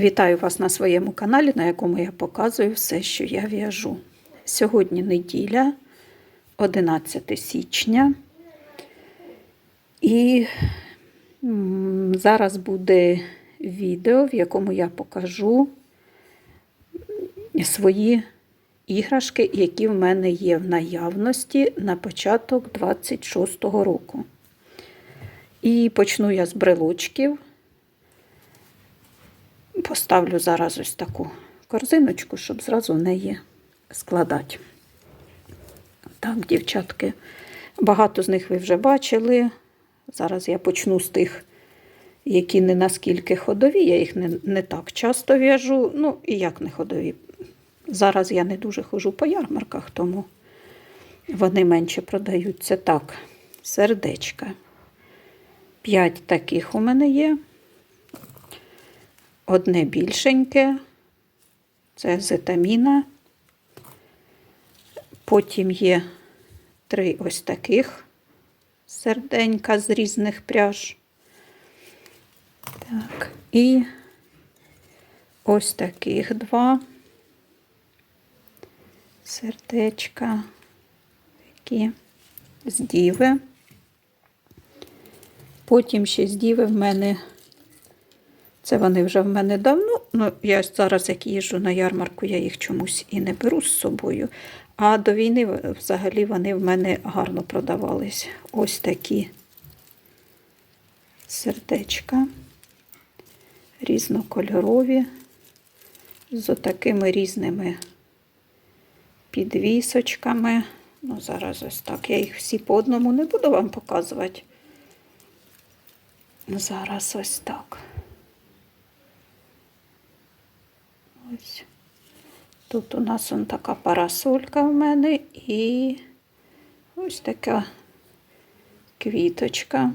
Вітаю вас на своєму каналі, на якому я показую все, що я в'яжу. Сьогодні неділя, 11 січня. І зараз буде відео, в якому я покажу свої іграшки, які в мене є в наявності на початок 26-го року. І почну я з брелочків. Поставлю зараз ось таку корзиночку, щоб зразу в неї складати. Так, дівчатки, багато з них ви вже бачили. Зараз я почну з тих, які не наскільки ходові. Я їх не, не так часто в'яжу. Ну, і як не ходові. Зараз я не дуже хожу по ярмарках, тому вони менше продаються. Так, сердечка. П'ять таких у мене є. Одне більшеньке, це зетаміна. Потім є три ось таких серденька з різних пряж. Так, і ось таких два сердечка, такі з діви. Потім ще з діви в мене. Це вони вже в мене давно. Ну, я зараз, як їжджу на ярмарку, я їх чомусь і не беру з собою. А до війни взагалі вони в мене гарно продавались. Ось такі сердечка, різнокольорові, з такими різними підвісочками. Ну, зараз ось так. Я їх всі по одному не буду вам показувати. Зараз ось так. Ось. Тут у нас он така парасолька в мене і ось така квіточка.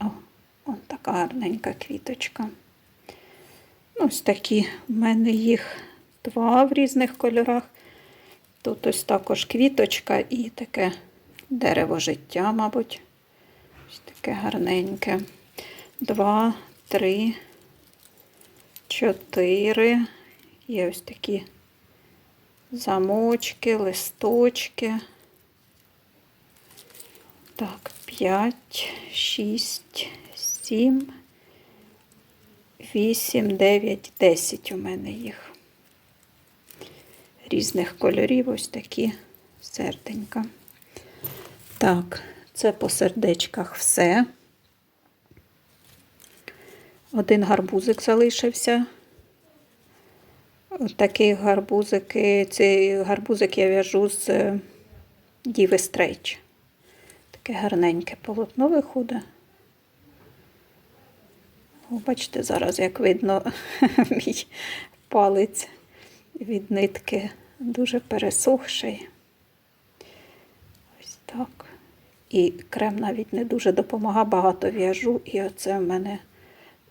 О, он така гарненька квіточка. Ось такі в мене їх два в різних кольорах. Тут ось також квіточка і таке дерево життя, мабуть. Ось таке гарненьке. Два, три чотири. Є ось такі замочки, листочки. Так, п'ять, шість, сім, вісім, дев'ять, десять у мене їх. Різних кольорів ось такі серденька. Так, це по сердечках все. Один гарбузик залишився. Такі гарбузики, цей гарбузик я в'яжу з Діви Стрейч. Таке гарненьке полотно виходить. О, бачите, зараз, як видно, мій палець від нитки дуже пересохший. Ось так. І крем навіть не дуже допомагає, багато в'яжу, і оце в мене.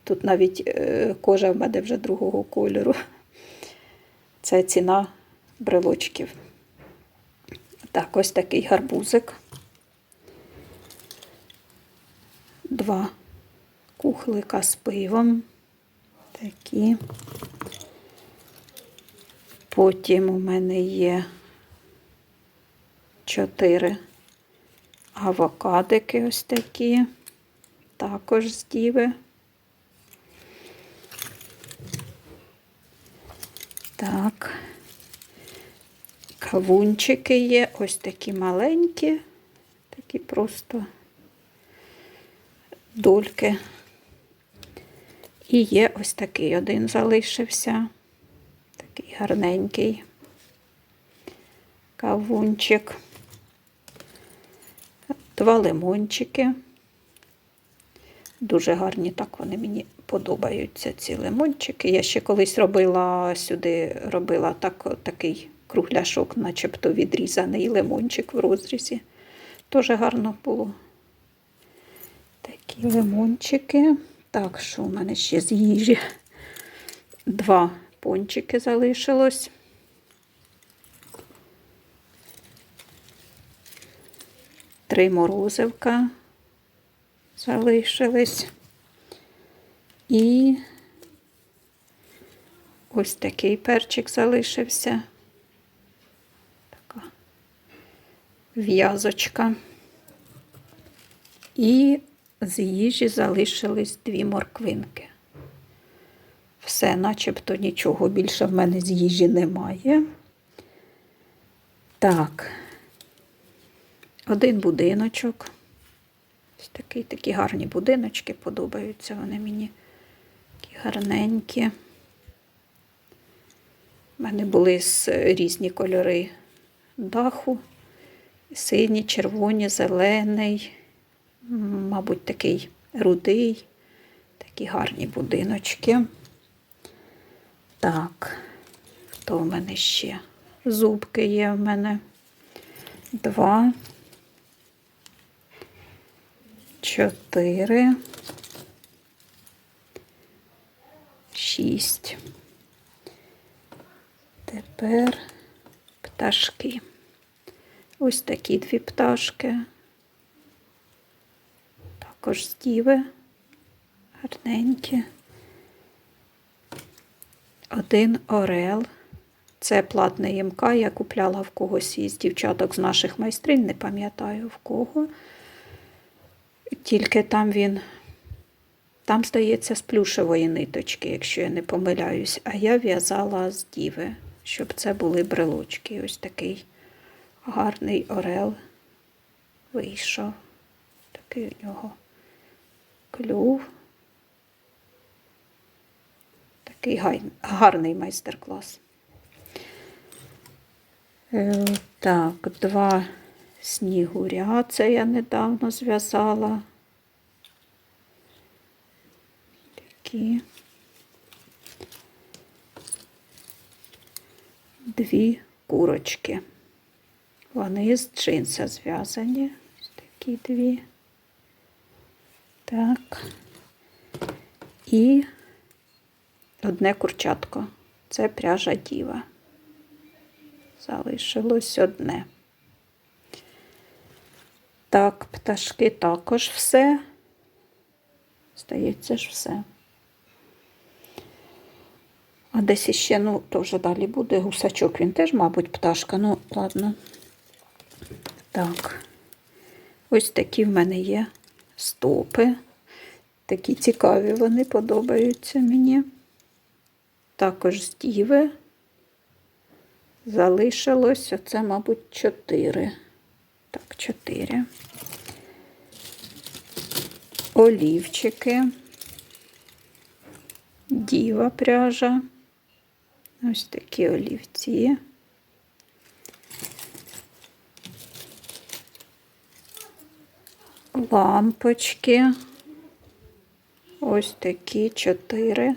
Тут навіть е, кожа в мене вже другого кольору. Це ціна брелочків. Так, ось такий гарбузик. Два кухлика з пивом. Такі. Потім у мене є чотири авокадики ось такі. Також з діви. Так, кавунчики є, ось такі маленькі, такі просто дольки. І є ось такий один залишився, такий гарненький кавунчик, два лимончики. Дуже гарні, так вони мені подобаються, ці лимончики. Я ще колись робила сюди, робила так, такий кругляшок, начебто відрізаний лимончик в розрізі. Дуже гарно було. Такі лимончики. Так, що у мене ще з їжі? Два пончики залишилось. Три морозивка залишились. І ось такий перчик залишився. Така в'язочка. І з їжі залишились дві морквинки. Все, начебто нічого більше в мене з їжі немає. Так, один будиночок. Ось такий, такі гарні будиночки подобаються вони мені. Такі гарненькі. У мене були різні кольори даху. Сині, червоні, зелений, мабуть, такий рудий. Такі гарні будиночки. Так, хто в мене ще? Зубки є в мене. Два. Чотири. Шість. Тепер пташки. Ось такі дві пташки. Також здіви. Гарненькі. Один орел. Це платний МК. Я купляла в когось із дівчаток з наших майстринь, не пам'ятаю в кого. Тільки там він, там, здається, з плюшевої ниточки, якщо я не помиляюсь. А я в'язала з діви, щоб це були брелочки. Ось такий гарний орел вийшов. Такий у нього клюв. Такий гарний майстер-клас. Е, Так, два снігуря. Це я недавно зв'язала. Такі. Дві курочки. Вони з джинса зв'язані. Ось такі дві. Так. І одне курчатко. Це пряжа діва. Залишилось одне. Так, пташки також все. Здається ж все. А десь іще, ну, то вже далі буде гусачок. Він теж, мабуть, пташка. Ну, ладно. Так. Ось такі в мене є стопи. Такі цікаві вони подобаються мені. Також з діви. Залишилось оце, мабуть, чотири. Так, чотири. Олівчики. Діва пряжа. Ось такі олівці. Лампочки. Ось такі чотири.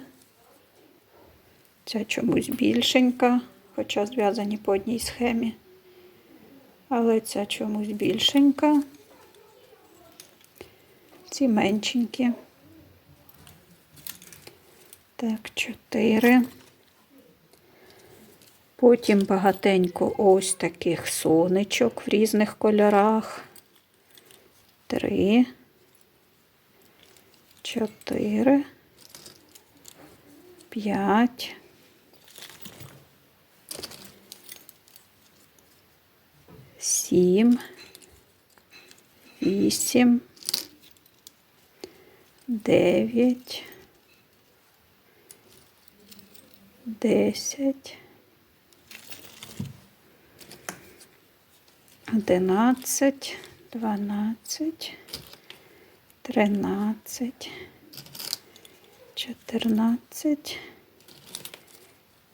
Ця чомусь більшенька, хоча зв'язані по одній схемі. Але ця чомусь більшенька. Ці меншенькі. Так, чотири. Потім багатенько ось таких сонечок в різних кольорах. Три. Чотири. П'ять. Сім. Вісім. Дев'ять. Десять. Одинадцять. Дванадцять. Тринадцять. Чотирнадцять.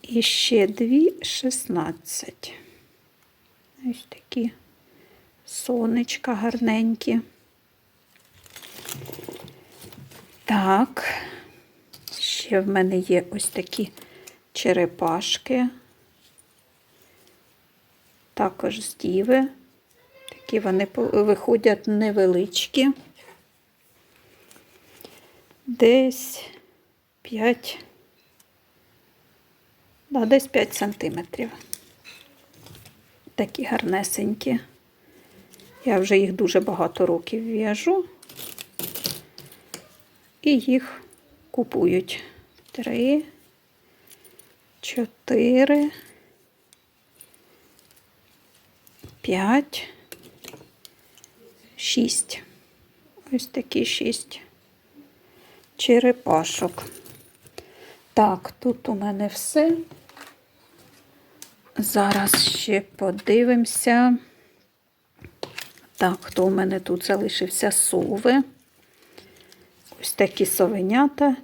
І ще дві шістнадцять. Ось такі сонечка гарненькі. Так, ще в мене є ось такі черепашки. Також з діви. Такі вони виходять невеличкі. Десь 5, да, десь 5 сантиметрів. Такі гарнесенькі. Я вже їх дуже багато років в'яжу. І їх купують. Три, чотири, п'ять, шість. Ось такі шість черепашок. Так, тут у мене все. Зараз ще подивимося. Так, хто у мене тут залишився сови. Ось такі совенята.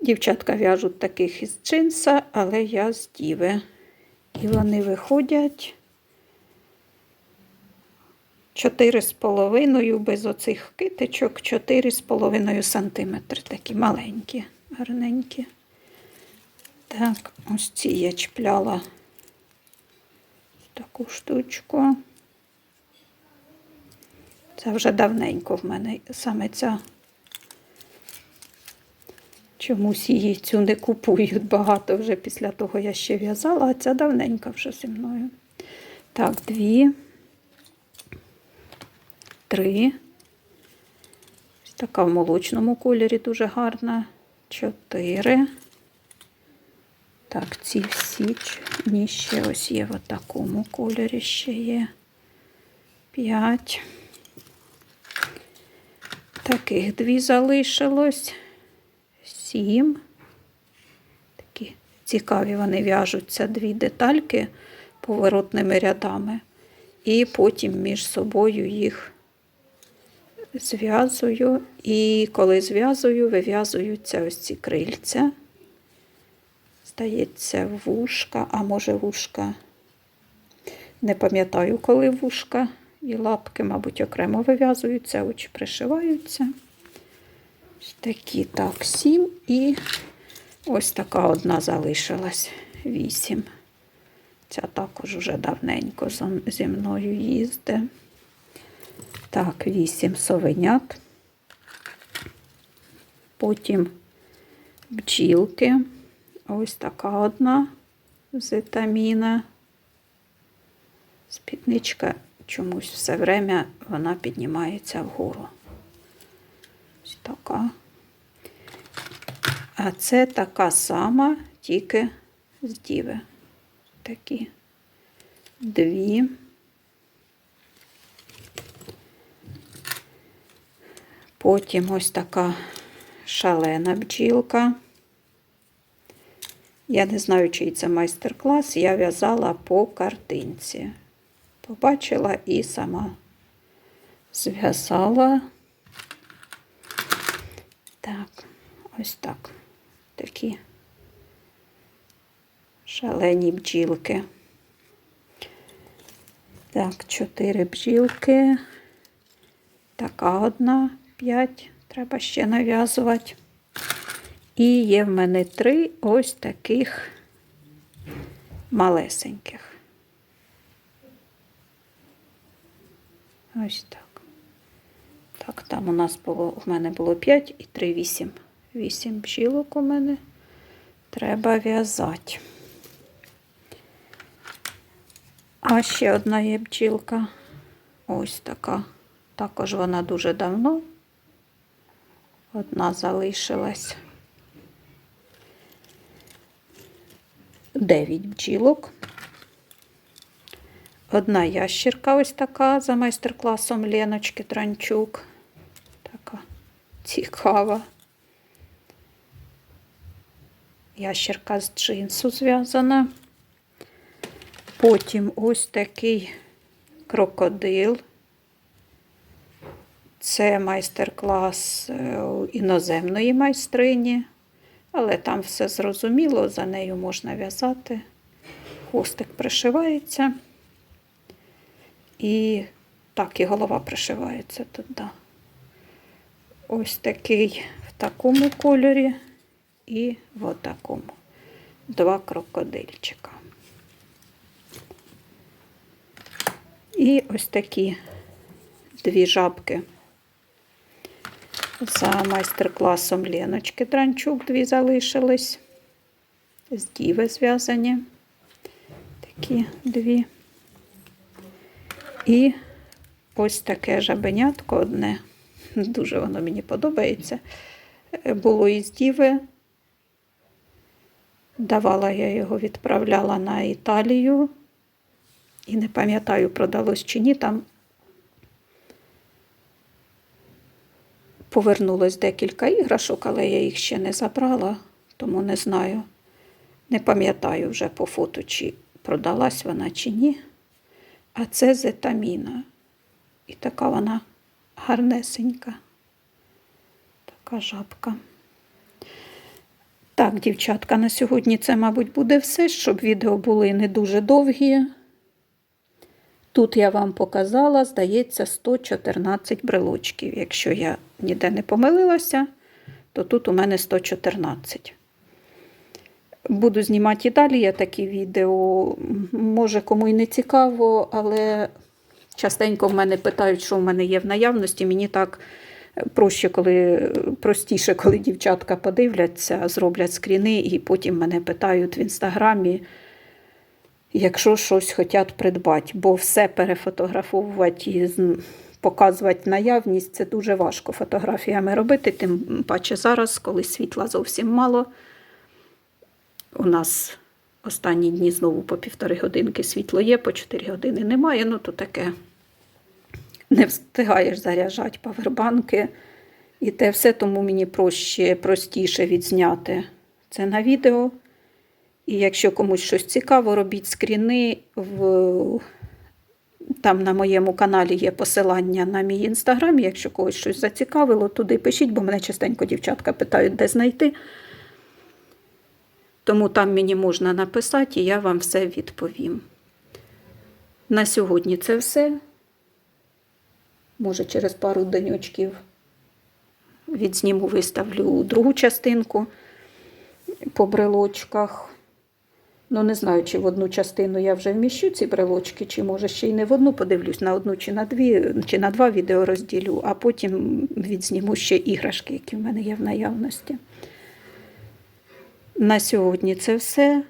Дівчатка в'яжуть таких із джинса, але я з діви. І вони виходять 4,5 без оцих китичок, 4,5 см. Такі маленькі, гарненькі. Так, ось ці я чіпляла таку штучку. Це вже давненько в мене саме ця. Чомусь її цю не купують багато вже після того я ще в'язала, а ця давненька вже зі мною. Так, дві, три. Така в молочному кольорі дуже гарна. Чотири. Так, ці всі. Ні, ще ось є в такому кольорі ще є. П'ять. Таких дві залишилось. Сім. Такі цікаві вони в'яжуться дві детальки поворотними рядами. І потім між собою їх зв'язую. І коли зв'язую, вив'язуються ось ці крильця. Здається, вушка, а може вушка. Не пам'ятаю, коли вушка і лапки, мабуть, окремо вив'язуються, очі пришиваються. Такі, так, сім. І ось така одна залишилась. Вісім. Ця також вже давненько зі мною їздить. Так, вісім совенят. Потім бджілки. Ось така одна з вітаміна. Спідничка чомусь все время вона піднімається вгору. Ось така. А це така сама, тільки з діви. Такі дві. Потім ось така шалена бджілка. Я не знаю, чий це майстер-клас. Я в'язала по картинці. Побачила і сама зв'язала. Так, ось так. Такі шалені бджілки. Так, чотири бджілки. Така одна, п'ять. Треба ще нав'язувати. І є в мене три ось таких малесеньких. Ось так. Так, там у нас було, в мене було 5 і 3, 8. 8 бджілок у мене треба в'язати. А ще одна є бджілка. Ось така. Також вона дуже давно. Одна залишилась. 9 бджілок. Одна ящерка ось така за майстер-класом Леночки Транчук. Така цікава. Ящерка з джинсу зв'язана. Потім ось такий крокодил. Це майстер-клас е, іноземної майстрині, але там все зрозуміло, за нею можна в'язати. Хвостик пришивається. І так, і голова пришивається тут. Да. Ось такий в такому кольорі і в такому. Два крокодильчика. І ось такі дві жабки за майстер-класом Леночки Дранчук дві залишились. З діви зв'язані. Такі дві. І ось таке жабенятко одне. Дуже воно мені подобається. Було із діви, Давала я його, відправляла на Італію. І не пам'ятаю, продалось чи ні. Там повернулось декілька іграшок, але я їх ще не забрала, тому не знаю. Не пам'ятаю вже по фото, чи продалась вона чи ні. А це зетаміна. І така вона гарнесенька. Така жабка. Так, дівчатка, на сьогодні це, мабуть, буде все, щоб відео були не дуже довгі. Тут я вам показала, здається, 114 брелочків. Якщо я ніде не помилилася, то тут у мене 114. Буду знімати і далі я такі відео. Може, кому й не цікаво, але частенько в мене питають, що в мене є в наявності. Мені так проще, коли простіше, коли дівчатка подивляться, зроблять скріни, і потім мене питають в інстаграмі, якщо щось хочуть придбати, бо все перефотографовувати і показувати наявність це дуже важко фотографіями робити, тим паче зараз, коли світла зовсім мало. У нас останні дні знову по півтори годинки світло є, по 4 години немає. Ну, то таке не встигаєш заряджати павербанки. І те все, тому мені проще, простіше відзняти це на відео. І якщо комусь щось цікаво, робіть скріни. В... Там на моєму каналі є посилання на мій інстаграм. Якщо когось щось зацікавило, туди пишіть, бо мене частенько дівчатка питають, де знайти. Тому там мені можна написати, і я вам все відповім. На сьогодні це все. Може, через пару деньочків відзніму, виставлю другу частинку по брелочках. Ну, не знаю, чи в одну частину я вже вміщу ці брелочки, чи може ще й не в одну подивлюсь, на одну чи на дві, чи на два відео розділю, а потім відзніму ще іграшки, які в мене є в наявності. На сьогодні це все.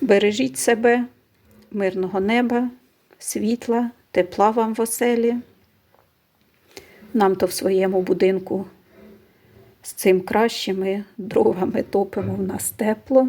Бережіть себе, мирного неба, світла, тепла вам в оселі. Нам то в своєму будинку з цим краще ми дровами топимо в нас тепло.